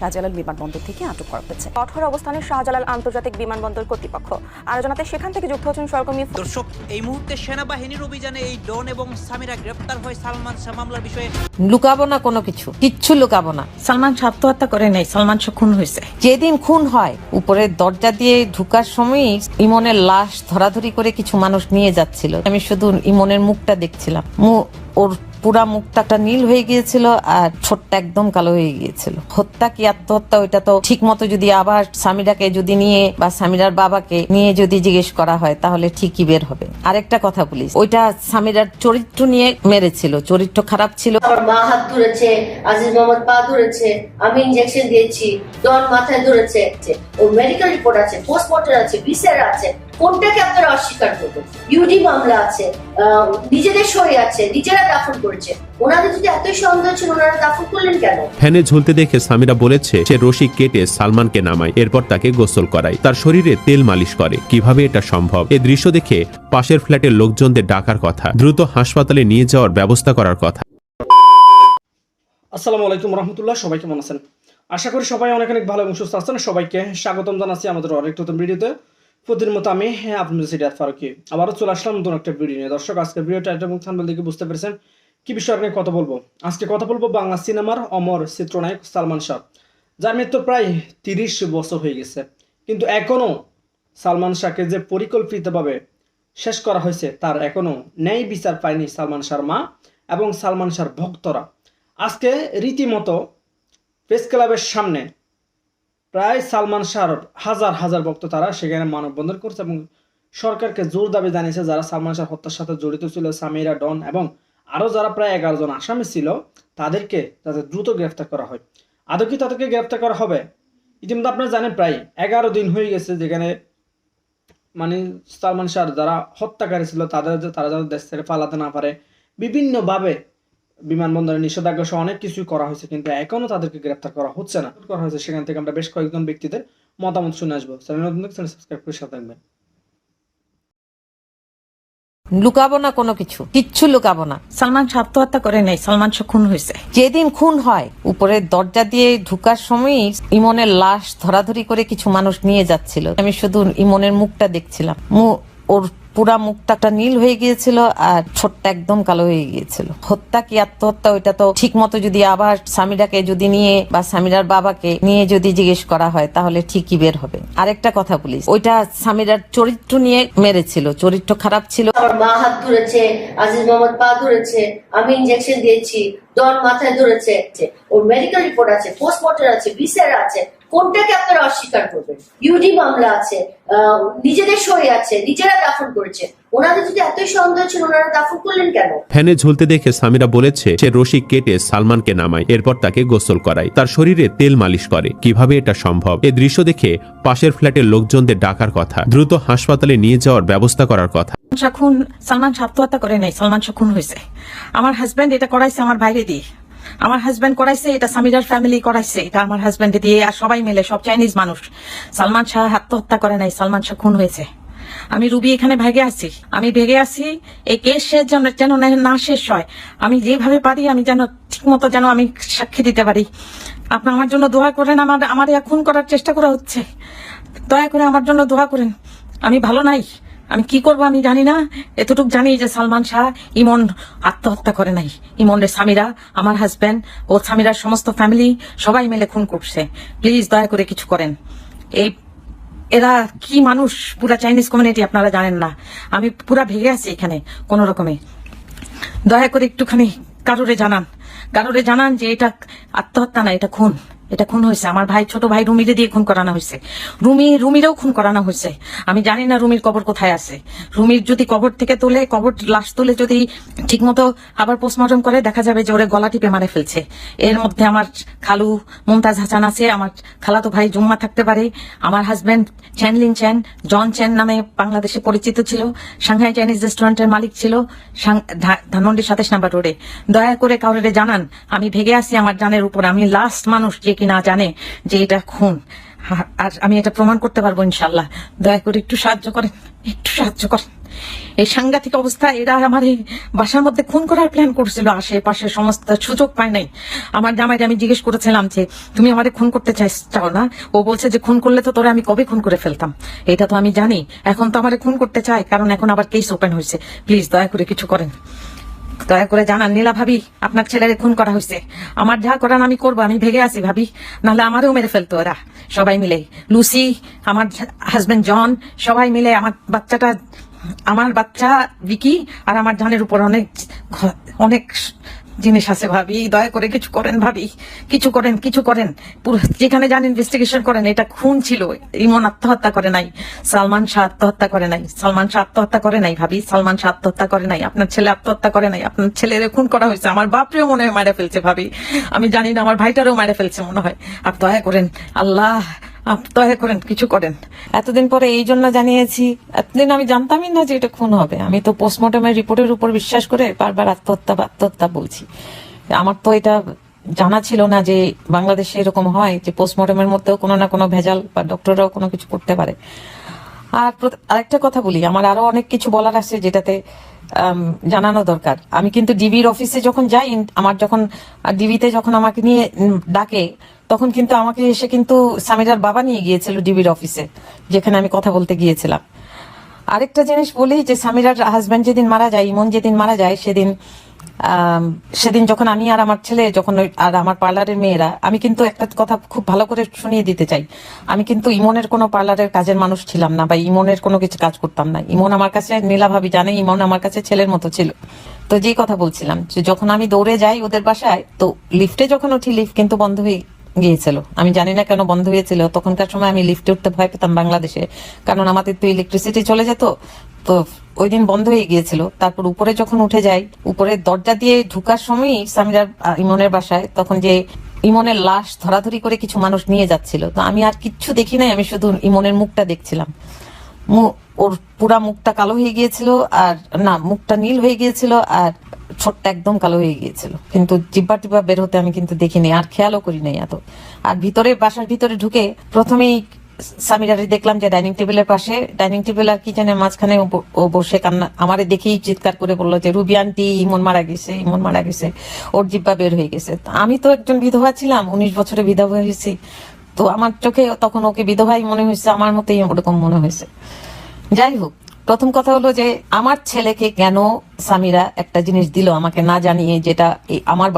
শাহজালাল বিমানবন্দর থেকে আটক করা হয়েছে। কঠোর অবস্থানে শাহজালাল আন্তর্জাতিক বিমানবন্দর কর্তৃপক্ষ। আলোচনাতে সেখান থেকে যুক্ত হচ্ছেন সহকর্মী দর্শক এই মুহূর্তে সেনাবাহিনীর অভিযানে এই ডন এবং সামিরা গ্রেপ্তার হয় সালমান শাহ মামলার বিষয়ে। লুকাবো না কোনো কিছু কিচ্ছু লুকাবো না। সালমান শাহ আত্মহত্যা করে নাই সালমান শাহ খুন হয়েছে। যেদিন খুন হয় উপরের দরজা দিয়ে ঢুকার সময় ইমনের লাশ ধরাধরি করে কিছু মানুষ নিয়ে যাচ্ছিল। আমি শুধু ইমনের মুখটা দেখছিলাম। ওর পুরা মুখটা নীল হয়ে গিয়েছিল আর ছোট্ট একদম কালো হয়ে গিয়েছিল। হত্যা কি আত্মহত্যা ওইটা তো ঠিক মতো যদি আবার স্বামীরাকে যদি নিয়ে বা স্বামীরার বাবাকে নিয়ে যদি জিজ্ঞেস করা হয়, তাহলে ঠিকই বের হবে। আরেকটা কথা বলি ওইটা স্বামীরার চরিত্র নিয়ে মেরেছিল, চরিত্র খারাপ ছিল। আমার মা হাত ধরেছে, আজিজ মোহাম্মদ পা ধরেছে, আমি ইনজেকশন দিয়েছি ডন মাথায় ধরেছে। ওর মেডিকেল রিপোর্ট আছে পোস্টমর্টম আছে ভিসার আছে কোনটাকে আপনারা অস্বীকার করবেন। ইউডি মামলা আছে নিজেদের সই আছে নিজেরা দাফন করেছে। ওনাদের যদি এতই সন্দেহ ছিল ওনারা দাফন করলেন কেন? ফ্যানে ঝুলতে দেখে সামিরা বলেছে সে রশি কেটে সালমানকে নামায় এরপর তাকে গোসল করায়। তার শরীরে তেল মালিশ করে। কীভাবে এটা সম্ভব? এই দৃশ্য দেখে পাশের ফ্ল্যাটের লোকজনদের ডাকার কথা দ্রুত হাসপাতালে নিয়ে যাওয়ার ব্যবস্থা করার কথা। আসসালামু আলাইকুম রহমতুল্লাহ সবাই কেমন আছেন? আশা করি সবাই অনেক অনেক ভালো এবং সুস্থ আছেন। সবাইকে স্বাগতম জানাচ্ছি আমাদের অনেক নতুন ভিডিওতে। প্রতিদিন মতো আমি হ্যাঁ, আপনাদের সিরিয়াত ফারুকি। আবারও চলে আসলাম নতুন একটা ভিডিও নিয়ে। দর্শক আজকে ভিডিও টাইটেল এবং থাম্বনেল দেখে বুঝতে পেরেছেন কি বিষয় নিয়ে কথা বলব। আজকে কথা বলব বাংলা সিনেমার অমর চিত্রনায়ক সালমান শাহ যার মৃত্যু প্রায় তিরিশ বছর হয়ে গেছে। কিন্তু এখনও সালমান শাহকে যে পরিকল্পিতভাবে শেষ করা হয়েছে তার এখনও ন্যায় বিচার পায়নি সালমান শাহর মা এবং সালমান শাহর ভক্তরা। আজকে রীতিমতো প্রেস ক্লাবের সামনে প্রায় সালমান শাহর হাজার হাজার ভক্ত তারা সেখানে মানববন্ধন করছে এবং সরকারকে জোর দাবি জানিয়েছে যারা সালমান শাহ হত্যার সাথে জড়িত ছিল, সামিরা ডন এবং আরও যারা প্রায় এগারো জন আসামি ছিল, তাদেরকে যাতে দ্রুত গ্রেফতার করা হয়। আদৌ কি তাদেরকে গ্রেফতার করা হবে? ইতিমধ্যে আপনারা জানেন প্রায় এগারো দিন হয়ে গেছে যেখানে মানে সালমান শাহ যারা হত্যাকারী ছিল, তাদের তারা যাতে দেশ থেকে পালাতে না পারে। বিভিন্নভাবে বিমানবন্দরে নিষেধাজ্ঞা সহ অনেক কিছুই করা হয়েছে কিন্তু এখনও তাদেরকে গ্রেপ্তার করা হচ্ছে না। করা হয়েছে সেখান থেকে আমরা বেশ কয়েকজন ব্যক্তিদের মতামত শুনে আসব। চ্যানেল সাবস্ক্রাইব করে সাথে থাকবেন। লুকাবো না কোনো কিছু কিচ্ছু লুকাবো না। সালমান আত্মহত্যা করে নাই সালমান খুন হয়েছে। যেদিন খুন হয় উপরের দরজা দিয়ে ঢুকার সময় ইমনের লাশ ধরাধরি করে কিছু মানুষ নিয়ে যাচ্ছিল। আমি শুধু ইমনের মুখটা দেখছিলাম। ওর পুরা মুখটা একটা নীল হয়ে গিয়েছিল আর ছোট্ট একদম কালো হয়ে গিয়েছিল। হত্যা কি আত্মহত্যা ওইটা তো ঠিক মতো যদি আবার স্বামীরাকে যদি নিয়ে বা স্বামীরার বাবাকে নিয়ে যদি জিজ্ঞেস করা হয়, তাহলে ঠিকই বের হবে। আরেকটা কথা বলি ওইটা স্বামীরার চরিত্র নিয়ে মেরেছিল, চরিত্র খারাপ ছিল। আমার মা হাত ধরেছে, আজিজ মোহাম্মদ পা ধরেছে, আমি ইনজেকশন দিয়েছি ডন মাথায় ধরেছে ওর মেডিকেল রিপোর্ট আছে পোস্টমর্টম আছে ভিসার আছে কোনটাকে আপনারা অস্বীকার করবেন? ইউডি মামলা আছে নিজেদের সই আছে নিজেরা দাফন করেছে। ওনাদের যদি এতই সন্দেহ ছিল ওনারা দাফন করলেন কেন? ফ্যানে ঝুলতে দেখে সামিরা বলেছে সে রশি কেটে সালমানকে নামায় এরপর তাকে গোসল করায়। তার শরীরে তেল মালিশ করে। কীভাবে এটা সম্ভব? এই দৃশ্য দেখে পাশের ফ্ল্যাটের লোকজনদের ডাকার কথা দ্রুত হাসপাতালে নিয়ে যাওয়ার ব্যবস্থা করার কথা। সালমান শাহ সালমান আত্মহত্যা করে নাই সালমান শাহ খুন হয়েছে। আমার হাজব্যান্ড এটা করাইছে আমার বাইরে দিয়ে। আমার হাজব্যান্ড করাইছে, এটা সামিরার ফ্যামিলি করাইছে, এটা আমার হাজব্যান্ড দিয়ে আর সবাই মিলে, সব চাইনিজ মানুষ। সালমান শাহ আত্মহত্যা করে নাই, সালমান শাহ খুন হয়েছে। আমি রুবি এখানে ভেগে আছি। আমি ভেগে আছি, এই কেস শেষ যেন যেন না- শেষ হয়। আমি যেভাবে পারি, আমি যেন ঠিক মতো যেন আমি সাক্ষী দিতে পারি। আপনি আমার জন্য দোয়া করেন, আমার আমার খুন করার চেষ্টা করা হচ্ছে। দয়া করে আমার জন্য দোয়া করেন। আমি ভালো নাই। আমি কি করব আমি জানি না। এতটুকু জানি যে সালমান শাহ ইমন আত্মহত্যা করে নাই। ইমনের স্বামীরা, আমার হাজব্যান্ড ও স্বামীরা সমস্ত ফ্যামিলি সবাই মিলে খুন করছে। প্লিজ দয়া করে কিছু করেন। এই এরা কি মানুষ? পুরা চাইনিজ কমিউনিটি আপনারা জানেন না। আমি পুরা ভেঙে আছি এখানে কোন রকমে। দয়া করে একটুখানি কারোরে জানান। কারোরে জানান যে এটা আত্মহত্যা না, এটা খুন। এটা খুন হয়েছে। আমার ভাই, ছোট ভাই রুমিরে দিয়ে খুন করানো হয়েছে। রুমি, রুমিরেও খুন করানো হয়েছে। আমি জানি না রুমির কবর কোথায় আছে। রুমির যদি কবর থেকে তুলে, কবর লাশ তুলে যদি ঠিকমতো আবার পোস্টমর্টম করে, দেখা যাবে যে ওরে গলা টিপে মারে ফেলছে। এর মধ্যে আমার খালু মুমতাজ হাসান আছে, আমার খালাতো ভাই জুম্মা থাকতে পারে, আমার হাজবেন্ড চ্যানলিন চ্যান, জন চ্যান নামে বাংলাদেশে পরিচিত ছিল, সাংহাই চাইনিজ রেস্টুরেন্টের মালিক ছিল, সাং- ধা- ধানমন্ডি সাতাশ নাম্বার রোডে দয়া করে কাউরে জানান, আমি ভেগে আছি আমার জানের উপর, আমি লাস্ট মানুষ যে কিনা জানে যে এটা খুন। আর- আমি এটা প্রমাণ করতে পারব ইনশাল্লাহ। দয়া করে একটু সাহায্য করেন, একটু সাহায্য করেন। এই সাংঘাতিক অবস্থা, এরা আমার এই বাসার মধ্যে খুন করার প্ল্যান করছিল, আশেপাশে সমস্ত সুযোগ পায় নাই। আমার জামাইকে আমি জিজ্ঞেস করেছিলাম যে, তুমি আমারে খুন করতে চাই চাও না? ও বলছে যে, খুন করলে তো তোরে আমি কবে খুন করে ফেলতাম? এটা তো আমি জানি। এখন তো আমার খুন করতে চাই কারণ এখন আবার কেস ওপেন হয়েছে। প্লিজ দয়া করে কিছু করেন। দয়া করে জানান, নীলা ভাবি, আপনার ছেলের খুন করা হয়েছে আমার যা করার আমি করব, আমি ভেগে আছি ভাবি। নাহলে আমারও মেরে ফেলতো ওরা, সবাই মিলে। লুসি, আমার হাজবেন্ড জন, সবাই মিলে আমার বাচ্চাটা, আমার বাচ্চা বিকি আর আমার জানের উপর অনেক অনেক জিনিস আছে ভাবি, দয়া করে কিছু করেন ভাবি, কিছু করেন কিছু করেন। যেখানে যান ইনভেস্টিগেশন করেন, এটা খুন ছিল। ইমন আত্মহত্যা করে নাই, সালমান শাহ আত্মহত্যা করে নাই, সালমান শাহ আত্মহত্যা করে নাই ভাবি, সালমান শাহ আত্মহত্যা করে নাই, আপনার ছেলে আত্মহত্যা করে নাই, আপনার ছেলের খুন করা হয়েছে, আমার বাপরেও মনে হয় মারা ফেলছে ভাবি। আমি জানি না, আমার ভাইটারও মারা ফেলছে মনে হয়। আর দয়া করেন, আল্লাহ দয়া করেন, কিছু করেন। এতদিন পরে এই জন্য জানিয়েছি, এতদিন আমি জানতামই না যে এটা খুন হবে। আমি তো পোস্টমর্টমের রিপোর্টের উপর বিশ্বাস করে বারবার আত্মহত্যা আত্মহত্যা বলছি। আমার তো এটা জানা ছিল না যে বাংলাদেশে এরকম হয়, যে পোস্টমর্টমের মধ্যেও কোনো না কোনো ভেজাল বা ডক্টররাও কোনো কিছু করতে পারে। আর আরেকটা কথা বলি, আমার আরও অনেক কিছু বলার আছে যেটাতে জানানো দরকার। আমি কিন্তু ডিবির অফিসে যখন যাই, আমার যখন ডিবিতে যখন আমাকে নিয়ে ডাকে তখন কিন্তু আমাকে এসে কিন্তু সামিরার বাবা নিয়ে গিয়েছিল ডিবির অফিসে, যেখানে আমি কথা বলতে গিয়েছিলাম। আরেকটা জিনিস বলি যে, সামিরার হাজব্যান্ড যেদিন মারা যায়, ইমন যেদিন মারা যায়, সেদিন সেদিন যখন আমি আর আমার ছেলে, যখন আর আমার পার্লারের মেয়েরা, আমি কিন্তু একটা কথা খুব ভালো করে শুনিয়ে দিতে চাই। আমি কিন্তু ইমনের কোনো পার্লারের কাজের মানুষ ছিলাম না বা ইমনের কোনো কিছু কাজ করতাম না। ইমন আমার কাছে নীলা ভাবি জানে, ইমন আমার কাছে ছেলের মতো ছিল। তো যেই কথা বলছিলাম যে, যখন আমি দৌড়ে যাই ওদের বাসায়, তো লিফটে যখন উঠি লিফট কিন্তু বন্ধ হয়ে গিয়েছিল। আমি জানি না কেন বন্ধ হয়েছিল। তখনকার সময় আমি লিফটে উঠতে ভয় পেতাম বাংলাদেশে। কারণ আমাদের তো ইলেকট্রিসিটি চলে যেত, তো ওই দিন বন্ধ হয়ে গিয়েছিল। তারপর উপরে যখন উঠে যাই, উপরে দরজা দিয়ে ঢুকার সময় সামিরার ইমনের বাসায় তখন যে ইমনের লাশ ধরাধরি করে কিছু মানুষ নিয়ে যাচ্ছিল। তো আমি আর কিচ্ছু দেখি নাই, আমি শুধু ইমনের মুখটা দেখছিলাম। ওর পুরা মুখটা কালো হয়ে গিয়েছিল আর, না, মুখটা নীল হয়ে গিয়েছিল আর ছোট্ট একদম কালো হয়ে গিয়েছিল। কিন্তু জিব্বা টিব্বা বের হতে আমি কিন্তু দেখিনি, আর খেয়ালও করি নাই এত। আর ভিতরে, বাসার ভিতরে ঢুকে প্রথমেই সামিরারে দেখলাম যে ডাইনিং টেবিলের পাশে, ডাইনিং টেবিল আর কিচেনের মাঝখানে ও বসে কান্না, আমারে দেখেই চিৎকার করে বলল যে, রুবি আন্টি, ইমন মারা গেছে, ইমন মারা গেছে, ওর জিব্বা বের হয়ে গেছে। আমি তো একজন বিধবা ছিলাম, উনিশ বছরে বিধবা হয়েছি। তো আমার চোখে তখন ওকে বিধবাই মনে হয়েছে, আমার মতোই ওরকম মনে হয়েছে। যাই হোক, প্রথম কথা হলো যে আমার ছেলেকে কেন সামিরা একটা জিনিস দিল আমাকে না জানিয়ে যেটা আমার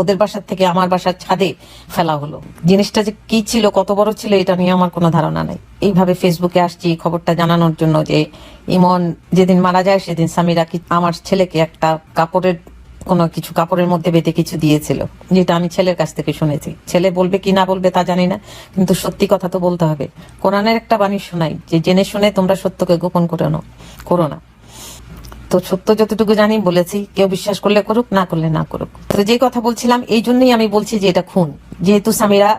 ওদের বাসার থেকে আমার বাসার ছাদে ফেলা হলো। জিনিসটা যে কি ছিল, কত বড় ছিল, এটা নিয়ে আমার কোনো ধারণা নাই। এইভাবে ফেসবুকে আসছি খবরটা জানানোর জন্য যে ইমন যেদিন মারা যায়, সেদিন সামিরা কি আমার ছেলেকে একটা কাপড়ের কোনো কিছু কাপড়ের মধ্যে বেঁধে কিছু দিয়েছিল, যেটা আমি ছেলের কাছ থেকে শুনেছি। ছেলে বলবে কি না বলবে তা জানি না, কিন্তু সত্যি কথা তো বলতে হবে। কোরআনের একটা বাণী শোনাই, যে জেনে শুনে তোমরা সত্যকে গোপন করে নো করো না। তো সত্য যতটুকু জানি, বলেছি, কেউ বিশ্বাস করলে করুক, না করলে না করুক। তো যে কথা বলছিলাম, এই জন্যই আমি বলছি যে এটা খুন। যেহেতু সামিরা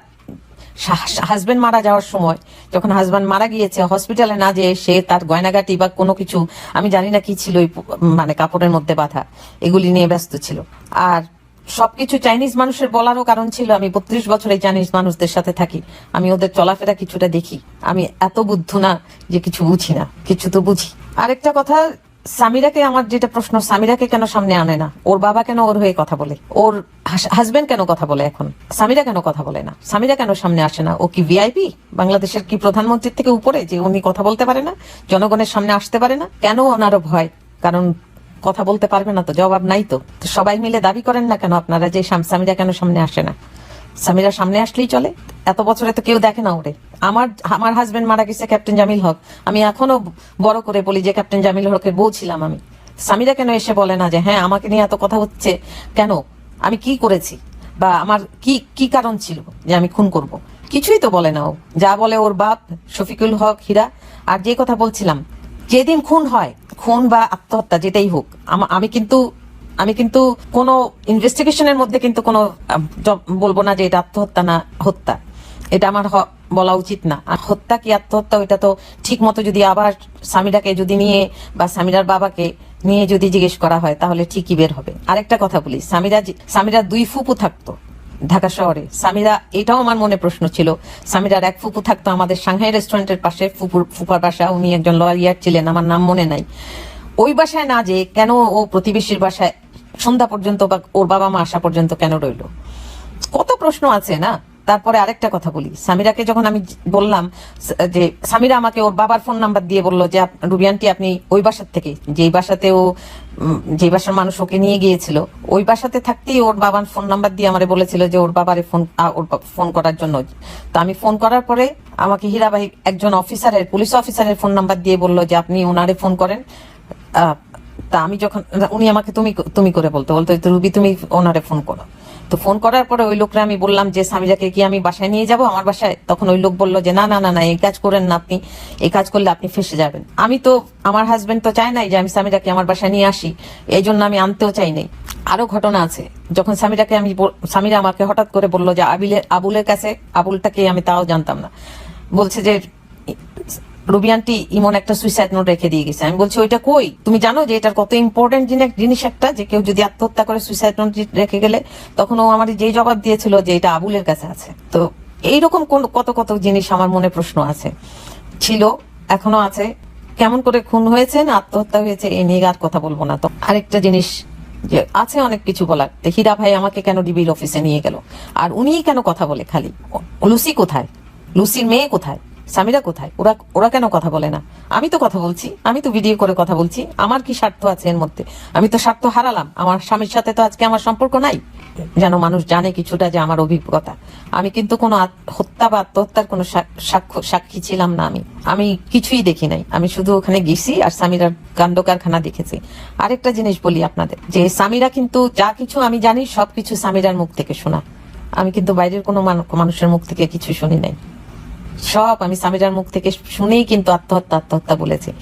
হাজবেন্ড মারা যাওয়ার সময়, যখন হাজবেন্ড মারা গিয়েছে হসপিটালে না যেয়ে সে তার গয়নাগাটি বা কোনো কিছু, আমি জানি না কি ছিল মানে কাপড়ের মধ্যে বাঁধা, এগুলি নিয়ে ব্যস্ত ছিল। আর সবকিছু চাইনিজ মানুষের বলারও কারণ ছিল, আমি বত্রিশ বছর এই চাইনিজ মানুষদের সাথে থাকি, আমি ওদের চলাফেরা কিছুটা দেখি। আমি এত বুদ্ধ না যে কিছু বুঝি না, কিছু তো বুঝি। আরেকটা কথা সামিরাকে আমার যেটা প্রশ্ন, সামিরাকে কেন সামনে আনে না? ওর বাবা কেন ওর হয়ে কথা বলে? ওর হাজবেন্ড কেন কথা বলে এখন? সামিরা কেন কথা বলে না? সামিরা কেন সামনে আসে না? ও কি ভিআইপি বাংলাদেশের কি প্রধানমন্ত্রীর থেকে উপরে যে উনি কথা বলতে পারে না? জনগণের সামনে আসতে পারে না? কেন ওনারও ভয়? কারণ কথা বলতে পারবে না তো, জবাব নাই তো সবাই মিলে দাবি করেন না কেন আপনারা যে সাম- সামিরা কেন সামনে আসে না? সামিরা সামনে আসলেই চলে। এত বছরে তো কেউ দেখে না ওরে। আমার আমার হাজবেন্ড মারা গেছে ক্যাপ্টেন জামিল হক। আমি এখনও বড় করে বলি যে ক্যাপ্টেন জামিল হকের বউ ছিলাম আমি। সামিরা কেন এসে বলে না যে হ্যাঁ আমাকে নিয়ে এত কথা হচ্ছে, কেন? আমি কি করেছি? বা আমার কি কি কারণ ছিল যে আমি খুন করব? কিছুই তো বলে না ও। যা বলে ওর বাপ, শফিকুল হক, হীরা। আর যে কথা বলছিলাম, যেদিন খুন হয়, খুন বা আত্মহত্যা, যেটাই হোক, আমা- আমি কিন্তু আমি কিন্তু কোনো ইনভেস্টিগেশনের মধ্যে কিন্তু কোনো বলব না যে এটা আত্মহত্যা না হত্যা। এটা আমার বলা উচিত না। আর হত্যা কি আত্মহত্যা? ওইটা তো ঠিক মতো যদি আবার স্বামীটাকে যদি নিয়ে বা স্বামীরার বাবাকে নিয়ে যদি জিজ্ঞেস করা হয়, তাহলে ঠিকই বের হবে। আরেকটা কথা বলি, স্বামীরা স্বামীরা দুই ফুপু থাকতো ঢাকা শহরে। স্বামীরা, এটাও আমার মনে প্রশ্ন ছিল সামিরার এক ফুপু থাকতো আমাদের সাংহাই রেস্টুরেন্টের পাশে, ফুপুর ফুপার বাসা, উনি একজন লয়ার ছিলেন, আমার নাম মনে নাই। ওই বাসায় না যে কেন ও প্রতিবেশীর বাসায় সন্ধ্যা পর্যন্ত বা ওর বাবা মা আসা পর্যন্ত কেন রইল? কত প্রশ্ন আছে, না? তারপরে আরেকটা কথা বলি। সামিরাকে যখন আমি বললাম যে সামিরা আমাকে ওর বাবার ফোন নাম্বার দিয়ে বলল যে রুবিয়ানটি আপনি ওই বাসার থেকে, যেই বাসাতে ও যেই বাসার মানুষ ওকে নিয়ে গিয়েছিল, ওই বাসাতে থাকতেই ওর বাবার ফোন নাম্বার দিয়ে আমারে বলেছিল যে, ওর বাবারে ফোন ওর ফোন করার জন্য। তো আমি ফোন করার পরে আমাকে হীরাবাহী একজন অফিসারের পুলিশ অফিসারের ফোন নাম্বার দিয়ে বলল যে, আপনি ওনারে ফোন করেন। তা আমি যখন উনি আমাকে তুমি তুমি করে বলতো বলতো রুবি, তুমি ওনারে ফোন করো। তো ফোন করার পরে ওই লোকরা আমি বললাম যে সামিরাকে কি আমি বাসায় নিয়ে যাব? আমার বাসায় তখন ওই লোক বলল যে, না না না না, এই কাজ করেন না আপনি, এই কাজ করলে আপনি ফেসে যাবেন। আমি তো, আমার হাজবেন্ড তো চায় নাই যে, আমি সামিরাকে আমার বাসায় নিয়ে আসি, এই জন্য আমি আনতেও চাই নাই। আরও ঘটনা আছে, যখন সামিরাকে আমি সামিরা আমাকে হঠাৎ করে বলল যে, আবিলের, আবুলের কাছে, আবুলটাকে আমি তাও জানতাম না। বলছে যে রুবিয়ানটি ইমন একটা সুইসাইড নোট রেখে দিয়ে গেছে। আমি বলছি, ওইটা কই? তুমি জানো যে এটার কত ইম্পর্টেন্ট জিনিস একটা যে কেউ যদি আত্মহত্যা করে সুইসাইড নোট রেখে গেলে, তখন ও আমার যেই জবাব দিয়েছিল যে এটা আবুলের কাছে আছে। তো এইরকম কত কত জিনিস আমার মনে প্রশ্ন আছে। ছিল, এখনও আছে। কেমন করে খুন হয়েছে না আত্মহত্যা হয়েছে এই নিয়ে আর কথা বলব না। তো আরেকটা জিনিস যে আছে অনেক কিছু বলার। হীরা ভাই আমাকে কেন ডিবির অফিসে নিয়ে গেল? আর উনিই কেন কথা বলে খালি? লুসি কোথায়? লুসির মেয়ে কোথায়? সামিরা কোথায়? ওরা ওরা কেন কথা বলে না? আমি তো কথা বলছি, আমি তো ভিডিও করে কথা বলছি। আমার কি স্বার্থ আছে এর মধ্যে? আমি তো স্বার্থ হারালাম। আমার স্বামীর সাথে তো আজকে আমার সম্পর্ক নাই। যেন মানুষ জানে কিছুটা যে আমার অভিজ্ঞতা। আমি কিন্তু কোনো হত্যা বা আত্মহত্যার কোনো সাক্ষী ছিলাম না আমি। আমি কিছুই দেখি নাই। আমি শুধু ওখানে গেছি আর সামিরার কাণ্ড কারখানা দেখেছি। আরেকটা জিনিস বলি আপনাদের, যে সামিরা কিন্তু যা কিছু আমি জানি, সবকিছু সামিরার মুখ থেকে শোনা। আমি কিন্তু বাইরের কোনো মানুষের মুখ থেকে কিছু শুনি নাই। সব আমি সামিরার মুখ থেকে শুনেই কিন্তু আত্মহত্যা আত্মহত্যা বলেছি।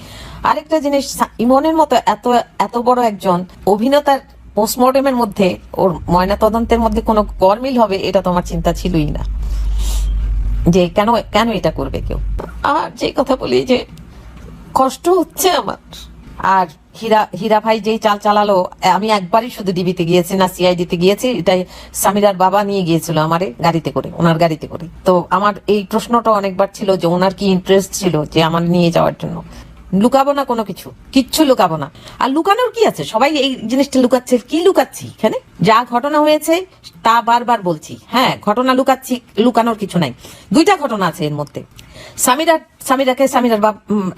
আরেকটা জিনিস ইমনের মতো এত এত বড় একজন অভিনেতার পোস্টমর্টমের মধ্যে, ওর ময়না তদন্তের মধ্যে কোনো গরমিল হবে, এটা তোমার চিন্তা ছিলই না। যে কেন কেন এটা করবে কেউ? আর যে কথা বলি যে কষ্ট হচ্ছে আমার। আর হীরা হীরা ভাই যেই চাল চালালো, আমি একবারই শুধু ডিবিতে গিয়েছি না, সিআইডিতে গিয়েছি, এটাই সামিরার বাবা নিয়ে গিয়েছিল আমারে গাড়িতে করে, ওনার গাড়িতে করে। তো আমার এই প্রশ্নটা অনেকবার ছিল যে ওনার কি ইন্টারেস্ট ছিল যে আমার নিয়ে যাওয়ার জন্য। লুকাবো না কোনো কিছু, কিচ্ছু লুকাবো না। আর লুকানোর কি আছে? সবাই এই জিনিসটা লুকাচ্ছে, কি লুকাচ্ছি এখানে? যা ঘটনা হয়েছে, তা বারবার বলছি। হ্যাঁ ঘটনা লুকাচ্ছি, লুকানোর কিছু নাই। দুইটা ঘটনা আছে এর মধ্যে। সামিরা, সামিরাকে সামিরার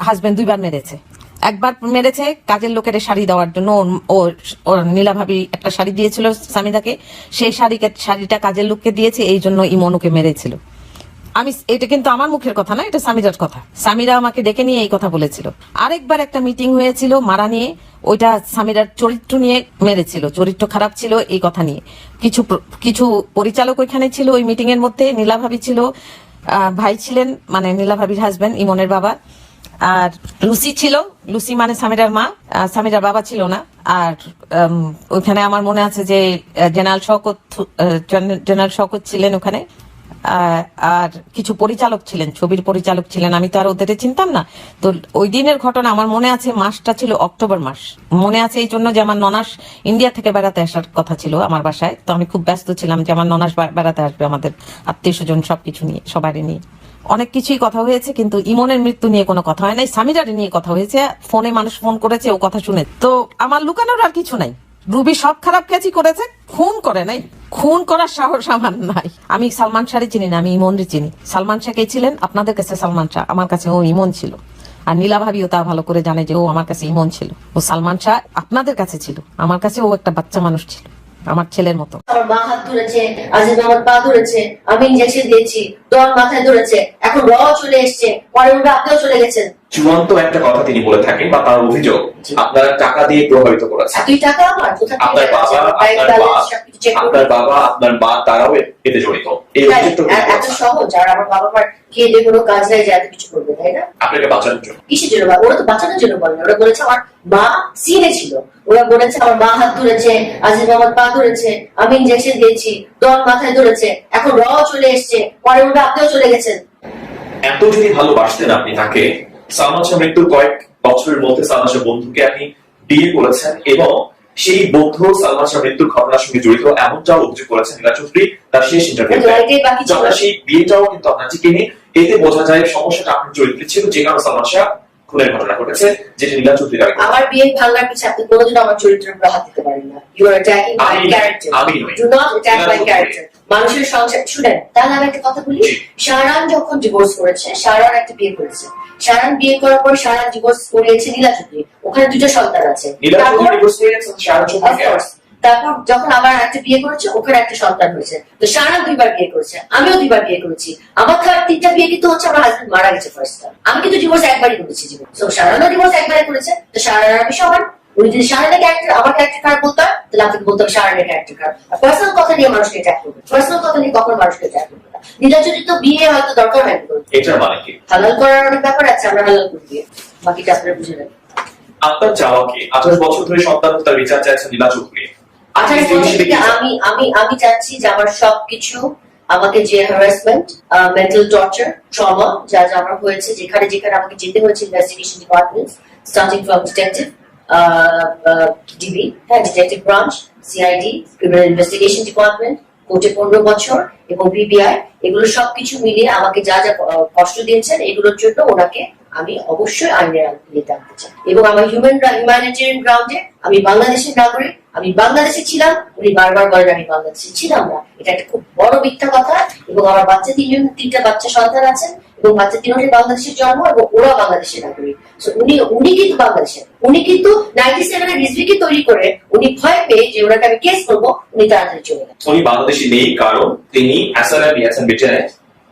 হাজবেন্ড দুইবার মেরেছে। একবার মেরেছে, কাজের লোকের শাড়ি দেওয়ার জন্য ওর- ওর নীলাভাবি একটা শাড়ি দিয়েছিল সামিদাকে। সেই শাড়িকে, শাড়িটা কাজের লোককে দিয়েছে, এই জন্য ইমনুকে মেরেছিল। আমি, এটা কিন্তু আমার মুখের কথা না, এটা সামিরার কথা। সামিরা আমাকে ডেকে নিয়ে এই কথা বলেছিল। আরেকবার একটা মিটিং হয়েছিল মারা নিয়ে, ওইটা সামিরার চরিত্র নিয়ে মেরেছিল। চরিত্র খারাপ ছিল এই কথা নিয়ে। কিছু কিছু পরিচালক ওইখানে ছিল ওই মিটিং এর মধ্যে, নীলাভাবি ছিল। ভাই ছিলেন মানে নীলাভাবির হাজবেন্ড ইমনের বাবা। আর লুসি ছিল লুসি মানে সামিরার মা সামিরার বাবা ছিল না। আর উম, ওইখানে আমার মনে আছে যে জেনারেল শওকত আহ, জেনারেল- শওকত ছিলেন ওখানে। আর কিছু পরিচালক ছিলেন ছবির পরিচালক ছিলেন। আমি তো আর ওদের চিনতাম না। তো ওই দিনের ঘটনা আমার মনে আছে মাসটা ছিল অক্টোবর মাস। মনে আছে এই জন্য যে আমার ননাস ইন্ডিয়া থেকে বেড়াতে আসার কথা ছিল আমার বাসায়। তো আমি খুব ব্যস্ত ছিলাম যে আমার ননাস বেড়াতে আসবে আমাদের আত্মীয় স্বজন সবকিছু নিয়ে সবারই নিয়ে। অনেক কিছুই কথা হয়েছে, কিন্তু ইমনের মৃত্যু নিয়ে কোনো কথা হয় নাই। সামিরার নিয়ে কথা হয়েছে, ফোনে মানুষ ফোন করেছে, ও কথা শুনে। তো আমার লুকানোর আর কিছু নাই। রুবি সব খারাপ কাজই করেছে, খুন করে নাই। খুন করার সাহস আমার নাই। আমি সালমান শাহরে চিনি না, আমি ইমনরে চিনি। সালমান শাহ কে ছিলেন? আপনাদের কাছে সালমান শাহ, আমার কাছে ও ইমন ছিল। আর নীলা ভাবিও তা ভালো করে জানে যে ও আমার কাছে ইমন ছিল। ও সালমান শাহ আপনাদের কাছে ছিল, আমার কাছে ও একটা বাচ্চা মানুষ ছিল। আমার ছেলের মতো। আমার মা হাত ধরেছে, আজিজ মোহাম্মদ পা ধরেছে, আমি ইঞ্জেকশন দিয়েছি তোমার মাথায় ধরেছে, এখন র চলে এসছে, পরে আপনিও চলে গেছেন। চূড়ান্ত একটা কথা তিনি বলে থাকেন বা তার অভিযোগ। আপনারা টাকা দিয়ে প্রভাবিত করেছেন আপনার বাবা আপনার মা ব্যালেন্স সবকিছু চেক আপনার বাবা আপনার মা তারাও এতে জড়িত। এই এত সহজ আর আমার বাবা মার কে যে কোনো কাজ নাই যে এত কিছু করবে তাই না? আপনাকে বাঁচানোর জন্য। কিসের জন্য? ওরা তো বাঁচানোর জন্য। ওরা বলেছে আমার মা সিনে ছিল। ওরা বলেছে আমার মা হাত ধরেছে আজিজ মোহাম্মদ পা ধরেছে আমি ইঞ্জেকশন দিয়েছি ডন মাথায় ধরেছে এখন র চলে এসছে পরে উল্টো আপনিও চলে গেছেন। এত যদি ভালোবাসতেন আপনি তাকে সালমান শাহ মৃত্যুর কয়েক বছরের মধ্যে সালমান শাহ বন্ধুকে আপনি বিয়ে করেছেন এবং সেই বন্ধু সালমান শাহ মৃত্যুর ঘটনার সঙ্গে জড়িত এমনটাও অভিযোগ করেছেন নীলা চৌধুরী তার শেষ ইন্টারভিউতে সেই বিয়েটাও কিন্তু আপনার থেকে নিয়ে এতে বোঝা যায় সমস্যাটা আপনার চরিত্রে ছিল যে কারণে সালমান শাহ খুনের ঘটনা ঘটেছে যেটি নীলা চৌধুরী আমার বিয়ে ভাঙার পিছিয়ে আপনি কোনোদিন আমার চরিত্রের উপর হাত দিতে পারেন না। You are attacking my character আমি নই। Do not attack my character মানুষের সংসার শুনেন তাহলে আমি একটা কথা বলি। শাহরান যখন ডিভোর্স করেছে শাহরান একটা বিয়ে করেছে। শাহরান বিয়ে করার পর শাহরান ডিভোর্স করিয়েছে নীলা চৌধুরী। ওখানে দুটো সন্তান আছে। তারপর- যখন আবার একটা বিয়ে করেছে ওখানে একটা সন্তান হয়েছে। তো সারা দুইবার বিয়ে করেছে আমিও দুইবার বিয়ে করেছি। আমার থার্ড তিনটা বিয়ে কিন্তু হচ্ছে আমার হাজবেন্ড মারা গেছে ফার্স্ট আমি কিন্তু ডিভোর্স একবারই করেছি জীবন। তো সারানো ডিভোর্স একবারই করেছে তো সারানোর আমি সমান উনি যদি সারানের ক্যারেক্টার আমার ক্যারেক্টার খারাপ বলতাম তাহলে আপনাকে বলতাম সারানের ক্যারেক্টার খারাপ। পার্সোনাল কথা নিয়ে মানুষকে অ্যাটাক করবে। পার্সোনাল কথা নিয়ে কখন মানুষকে অ্যাটাক করবে না নীলা যদি তো বিয়ে হয়তো দরকার করবে এটার মানে কি? হালাল করার অনেক ব্যাপার আছে আমরা হালাল করে দিয়ে বাকিটা আপনারা বুঝে নেবেন আপনার চাওয়া কি? আঠাশ বছর ধরে সন্তান হত্যার বিচার চাইছেন নীলা চৌধুরী আঠাশ বছর থেকে আমি আমি আমি চাচ্ছি যে আমার সবকিছু আমাকে যে হ্যারাসমেন্ট মেন্টাল টর্চার ট্রমা যা যা আমার হয়েছে যেখানে যেখানে আমাকে যেতে হয়েছে investigation department starting from detective DB হ্যাঁ detective branch CID criminal investigation department কোর্টে পনেরো বছর এবং বিবিআই এগুলো সবকিছু মিলিয়ে আমাকে যা যা কষ্ট দিয়েছেন, এগুলোর জন্য ওনাকে আমি অবশ্যই আইনের আওতায় আনতে চাই। এবং আমার হিউম্যান হিউম্যানিটেরিয়ান গ্রাউন্ডে আমি বাংলাদেশের নাগরিক, আমি বাংলাদেশে ছিলাম, উনি বারবার বলেন আমি বাংলাদেশে ছিলাম না। এটা একটা খুব বড় মিথ্যা কথা এবং আমার বাচ্চা তিনজন, তিনটা বাচ্চা সন্তান আছেন। এবং বাচ্চা তিনজনের বাংলাদেশের জন্ম এবং ওরা বাংলাদেশের নাগরিক সো উনি উনি কিন্তু বাংলাদেশের উনি কিন্তু নাইনটি সেভেনের রিজভিকে তৈরি করে উনি ভয় পেয়ে যে ওনাকে আমি কেস করব উনি তাড়াতাড়ি চলে গেলেন উনি বাংলাদেশি নেই কারণ তিনি অ্যাসালাম নিয়েছেন ব্রিটেনে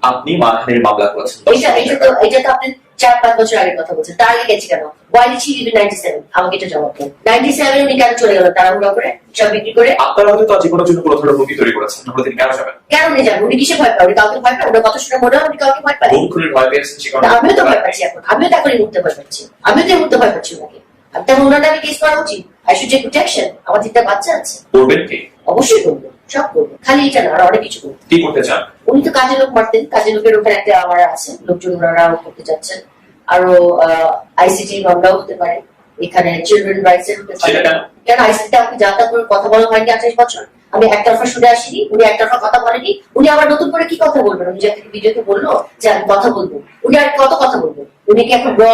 আপনি মানহানির মামলা করেছেন। এটা এটা তো এটা তো আপনি চার পাঁচ বছর আগের কথা বলছে। তার আগে গেছি কেন? ওয়াই ছিল নাইনটি সেভেন আমাকে এটা জবাব দেন। নাইনটি সেভেন উনি কেন চলে গেল? তাড়াহুড়া করে সব বিক্রি করে? আপনারা হয়তো তার জীবনের জন্য কোনো ধরনের তৈরি করেছেন। তিনি কেন যাবেন? কেন উনি যাবেন? উনি কিসে ভয় পায়? উনি কাউকে ভয় পায়? ওনার কথা শুনে মনে হয় উনি কাউকে ভয় খুনের ভয় পেয়েছেন সে কারণে। আমিও তো ভয় পাচ্ছি এখন। আমিও তো এখন এই মুহূর্তে ভয় পাচ্ছি। আমিও তো মুহূর্তে ভয় পাচ্ছি ওনাকে। তেমন ওনার নামে কেস করা উচিত। আই শুড টেক প্রোটেকশন আমার তিনটা বাচ্চা আছে। করবেন কি? অবশ্যই করব সব করব। খালি এটা না আর অনেক কিছু করব। কি করতে চান? উনি তো কাজে লোক মারতেন কাজে লোকের ওখানে একটা আমার আছে লোকজন ওনারাও করতে চাচ্ছেন। আরও আইসিটি মামলাও হতে পারে। এখানে চিলড্রেন রাইটস এর হতে পারে। কেন? কেন আইসিটি আমাকে যাতায়াত করে কথা বলা হয়নি আঠাশ বছর? আমি একতরফা শুনে আসিনি উনি একতরফা কথা বলেনি। উনি আবার নতুন করে কি কথা বলবেন? উনি যাকে ভিডিওতে বলল যে আমি কথা বলব। উনি আর কত কথা বলব উনি কি এখন র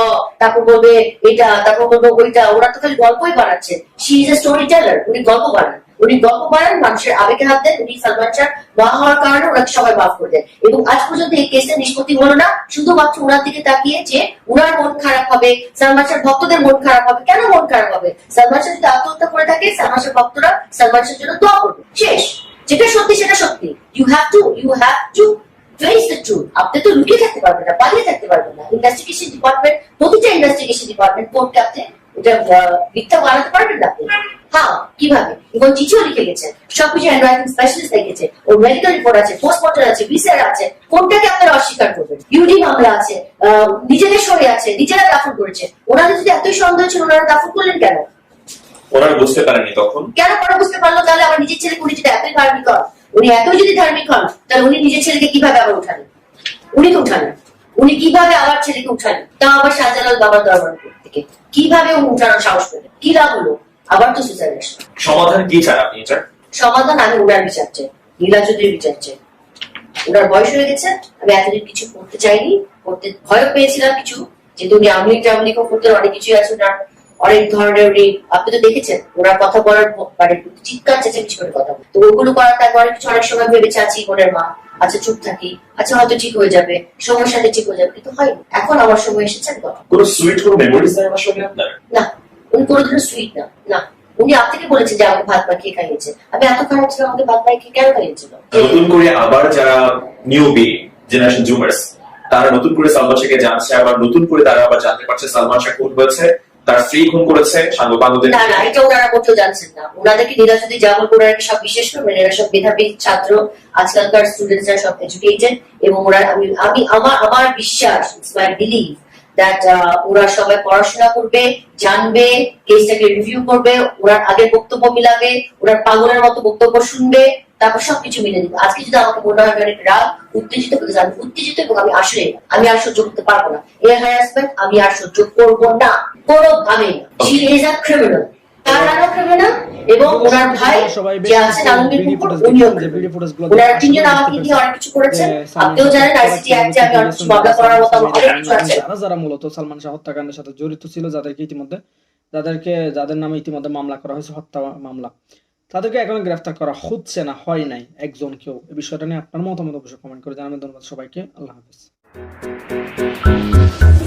তারপর বলবে এটা তারপর বলব ওইটা ওরা তো খালি গল্পই বানাচ্ছে। She is a story teller উনি গল্প বানান। উনি গল্প বানান মানুষের আবেগে হাত দেন, উনি সালমান শাহ মা হওয়ার কারণে ওনাকে সবাই মাফ করে দেন। এবং আজ পর্যন্ত এই কেসের নিষ্পত্তি হলো না, শুধুমাত্র ওনার দিকে তাকিয়ে যে উনার মন খারাপ হবে, সালমান শাহ ভক্তদের মন খারাপ হবে। কেন মন খারাপ হবে? সালমান শাহ যদি আত্মহত্যা করে থাকে, সালমান শাহ ভক্তরা সালমান শাহের জন্য দোয়া করবে। শেষ। যেটা সত্যি, সেটা সত্যি। You have to you have to face the truth আপনি তো লুকিয়ে থাকতে পারবেন না, পালিয়ে থাকতে পারবেন না। ইনভেস্টিগেশন ডিপার্টমেন্ট প্রতিটা ইনভেস্টিগেশন ডিপার্টমেন্ট কোর্টকে আপনি এটা মিথ্যা বানাতে পারবেন না আপনি। হ্যাঁ কীভাবে? এবং চিঠিও লিখে গেছে সবকিছু স্পেশালিস্ট লিখেছে ওর মেডিকেল রিপোর্ট আছে পোস্টমর্টম আছে আছে কোনটাকে আপনারা অস্বীকার করবেন? ইউডি মামলা আছে নিজেদের সরে আছে নিজেরা দাফন করেছে ওনাদের যদি এতই সন্দেহ ছিল ওনারা দাফন করলেন কেন? ওনারা বুঝতে পারেননি তখন। কেন পরে বুঝতে পারল? তাহলে আমার নিজের ছেলেকে উনি যদি এতই ধার্মিক হন। উনি এতই যদি ধার্মিক হন তাহলে উনি নিজের ছেলেকে কীভাবে আবার উঠালেন? উনি তো উঠালেন। উনি কীভাবে আবার ছেলেকে উঠালেন? তা আবার শাহজালাল বাবার দরবার থেকে। কীভাবে উঠানোর সাহস পেলেন? কি লাভ হলো আবার তো সুসাইড সমাধান কি চান আপনি এটা সমাধান আমি উনার বিচার চাই লীলা চৌধুরীর বিচার চাই। ওনার বয়স হয়ে গেছে আমি এতদিন কিছু করতে চাইনি করতে ভয় পেয়েছিলাম কিছু যেহেতু উনি আমলিক করতে অনেক কিছুই আছে ওনার অনেক ধরনের উনি আপনি তো দেখেছেন ওনার কথা বলার মানে চিৎকার চেঁচামেচি করে কথা তো ওগুলো করার তারপর অনেক কিছু অনেক সময় ভেবেছে আছি বোনের মা আচ্ছা চুপ থাকি আচ্ছা হয়তো ঠিক হয়ে যাবে সময়ের সাথে ঠিক হয়ে যাবে কিন্তু হয়নি। এখন আমার সময় এসেছে কথা কোনো সুইট কোনো মেমোরিজ নাই আমার সঙ্গে আপনার? না উনি কোনোদিনও সুইট না না। উনি আপ থেকে বলেছেন যে আমাকে ভাত মাখিয়ে খাইয়েছে। আমি এত খারাপ ছিল আমাকে ভাত মাখিয়ে কেন খাইয়েছিল নতুন করে আবার যারা নিউ বি জেনারেশন জুমার্স তারা নতুন করে সালমান শাহকে জানছে আবার নতুন করে তারা আবার জানতে পারছে সালমান শাহ খুন হয়েছে। তার স্ত্রী খুন করেছে সাঙ্গ না না, এটা ওনারা জানছেন না। ওনাদেরকে যদি যেমন সব বিশেষ এরা সব মেধাবী ছাত্র, আজকালকার সব এডুকেটেড এবং ওরা, আমি আমি, আমার আমার বিশ্বাস মাই বিলিভ দ্যাট ওরা সবাই পড়াশোনা করবে, জানবে কেসটাকে রিভিউ করবে ওনার আগের বক্তব্য মিলাবে ওনার পাগলের মতো বক্তব্য শুনবে তারপর সবকিছু মিলে দিবে আজকে যদি আমাকে মনে হয় অনেক রাগ উত্তেজিত because আমি উত্তেজিত এবং আমি আসলে আমি আর সহ্য করতে পারব না। এই হ্যারাসমেন্ট আমি আর সহ্য করব না। কোনোভাবে। শি ইজ আ ক্রিমিনাল তার না এবং ওনার ভাই যে আছেন আলমগীর কুকুর উনিও ওনারা তিনজন আমাকে নিয়ে অনেক কিছু করেছেন। আপনিও জানেন আইসিটি অ্যাক্টে আমি অনেক কিছু মামলা করার মতো অনেক কিছু আছে। যারা যারা মূলত সালমান শাহ হত্যাকাণ্ডের সাথে জড়িত ছিল যাদেরকে ইতিমধ্যে যাদেরকে যাদের নামে ইতিমধ্যে মামলা করা হয়েছে হত্যা মামলা। তাদেরকে এখন গ্রেফতার করা হচ্ছে না, হয় নাই। একজন কেউ। এই বিষয়টা নিয়ে আপনার মতামত অবশ্যই কমেন্ট করে জানাবেন। ধন্যবাদ সবাইকে। আল্লাহ হাফিজ।